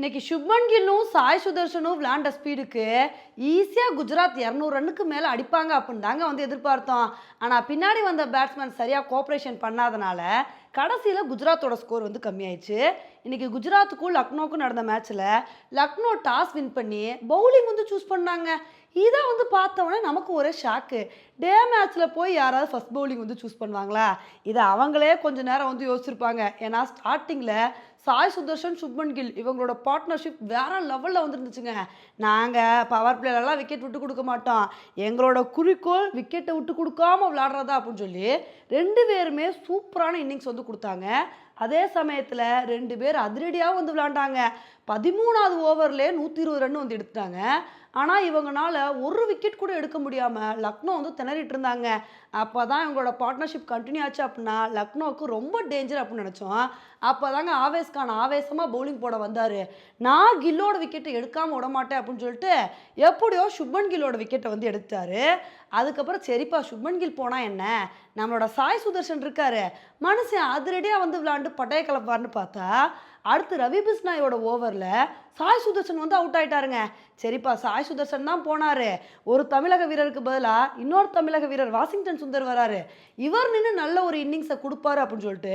இன்னைக்கு சுப்மன் கில்லும் சாய் சுதர்ஷனும் விளாண்ட ஸ்பீடுக்கு ஈஸியாக குஜராத் இரநூறு ரன்னுக்கு மேலே அடிப்பாங்க அப்படின்னு தாங்க வந்து எதிர்பார்த்தோம். ஆனால் பின்னாடி வந்த பேட்ஸ்மேன் சரியாக கோஆப்ரேஷன் பண்ணாதனால கடைசியில் குஜராத்தோட ஸ்கோர் வந்து கம்மியாயிடுச்சு. இன்னைக்கு குஜராத்துக்கும் லக்னோவுக்கும் நடந்த மேட்ச்சில் லக்னோ டாஸ் வின் பண்ணி பவுலிங் வந்து சூஸ் பண்ணாங்க. இதை வந்து பார்த்தவொடனே நமக்கு ஒரே ஷாக்கு டே மேட்ச்சில் போய் யாராவது ஃபர்ஸ்ட் பவுலிங் வந்து சூஸ் பண்ணுவாங்களா? இதை அவங்களே கொஞ்ச நேரம் வந்து யோசிச்சிருப்பாங்க. ஏன்னா ஸ்டார்டிங்கில் சாய் சுதர்ஷன் சுப்மன் கில் இவங்களோட பார்ட்னர்ஷிப் வேற லெவலில் வந்துருந்துச்சுங்க. நாங்கள் பவர் பிளேலெல்லாம் விக்கெட் விட்டு கொடுக்க மாட்டோம். எங்களோட குறிக்கோள் விக்கெட்டை விட்டு கொடுக்காம விளாடுறதா அப்படின்னு சொல்லி ரெண்டு பேருமே சூப்பரான இன்னிங்ஸ் வந்து கொடுத்தாங்க. அதே சமயத்தில் ரெண்டு பேர் அதிரடியாக வந்து விளாண்டாங்க பதிமூணாவது ஓவர்லேயே நூற்றி இருபது ரன் வந்து எடுத்துட்டாங்க. ஆனால் இவங்கனால ஒரு விக்கெட் கூட எடுக்க முடியாமல் லக்னோ வந்து திணறிட்டு இருந்தாங்க. அப்போ தான் இவங்களோட பார்ட்னர்ஷிப் கண்டினியூ ஆச்சு அப்படின்னா லக்னோவுக்கு ரொம்ப டேஞ்சர் அப்படின்னு நினச்சோம். அப்போ தாங்க ஆவேஸ்கான் ஆவேசமாக பவுலிங் போட வந்தார். நான் கில்லோட விக்கெட்டை எடுக்காமல் விட மாட்டேன் அப்படின்னு சொல்லிட்டு எப்படியோ சுப்மன் கில்லோட விக்கெட்டை வந்து எடுத்தார். அதுக்கப்புறம் சரிப்பா சுப்மன் கில் போனால் என்ன? நம்மளோட சாய் சுதர்ஷன் இருக்காரு. மனுஷன் அதிரடியாக வந்து விளாண்டு பட்டைய கலப்பாருன்னு பார்த்தா அடுத்து ரவி பிஸ்னாயோட ஓவரில் சாய் சுதர்ஷன் வந்து அவுட் ஆயிட்டாருங்க. சரிப்பா சாய் சுதர்ஷன் தான் போனார். ஒரு தமிழக வீரருக்கு பதிலாக இன்னொரு தமிழக வீரர் வாஷிங்டன் சுந்தர் வராரு. இவர் நின்று நல்ல ஒரு இன்னிங்ஸை கொடுப்பாரு அப்படின்னு சொல்லிட்டு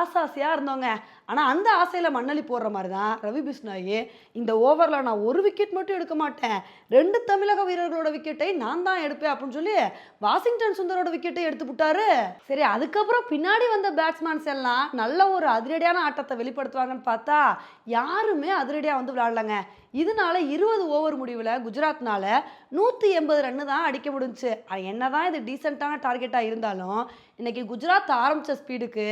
ஆசாசியாக இருந்தோங்க ஆனால் அந்த ஆசையில் மண்ணலி போடுற மாதிரி தான் ரவி பிஸ்னாயி இந்த ஓவரில் நான் ஒரு விக்கெட் மட்டும் எடுக்க மாட்டேன். ரெண்டு தமிழக வீரர்களோட விக்கெட்டை நான் தான் எடுப்பேன் அப்படின்னு சொல்லி வாஷிங்டன் சுந்தரோட விக்கெட்டை எடுத்து விட்டாரு சரி அதுக்கப்புறம் பின்னாடி வந்த பேட்ஸ்மேன்ஸ் எல்லாம் நல்ல ஒரு அதிரடியான ஆட்டத்தை வெளிப்படுத்துவாங்க வெளிப்படுத்துவாங்கன்னு பார்த்தா யாருமே அதிரடியாக வந்து விளையாடலங்க. இதனால இருபது ஓவர் முடிவில் குஜராத்னால நூற்றி எண்பது ரன்னு தான் அடிக்க முடிஞ்சுச்சு. என்ன தான் இது டீசெண்டான டார்கெட்டாக இருந்தாலும் இன்றைக்கி குஜராத் ஆரம்பித்த ஸ்பீடுக்கு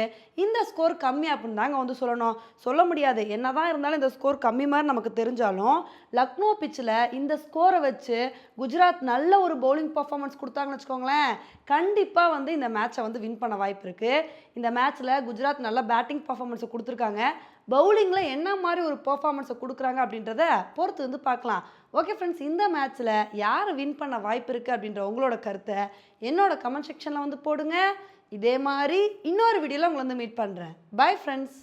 இந்த ஸ்கோர் கம்மி அப்படின்னு தாங்க வந்து சொல்லணும். சொல்ல முடியாது. என்ன தான் இருந்தாலும் இந்த ஸ்கோர் கம்மி மாதிரி நமக்கு தெரிஞ்சாலும் லக்னோ பிச்சில் இந்த ஸ்கோரை வச்சு குஜராத் நல்ல ஒரு பவுலிங் பர்ஃபார்மன்ஸ் கொடுத்தாங்கன்னு வச்சுக்கோங்களேன் கண்டிப்பாக வந்து இந்த மேட்சை வந்து வின் பண்ண வாய்ப்பு இருக்குது இந்த மேட்ச்சில் குஜராத் நல்ல பேட்டிங் பர்ஃபார்மன்ஸை கொடுத்துருக்காங்க. பவுலிங்கில் என்ன மாதிரி ஒரு பர்ஃபார்மன்ஸை கொடுக்குறாங்க அப்படின்றத பொறுத்து வந்து பார்க்கலாம். ஓகே ஃப்ரெண்ட்ஸ் இந்த மேட்ச்சில் யார் வின் பண்ண வாய்ப்பு இருக்குது அப்படின்ற உங்களோட கருத்தை என்னோட கமெண்ட் செக்ஷனில் வந்து போடுங்க. இதே மாதிரி இன்னொரு வீடியோவில் உங்களை வந்து மீட் பண்ணுறேன் பை ஃப்ரெண்ட்ஸ்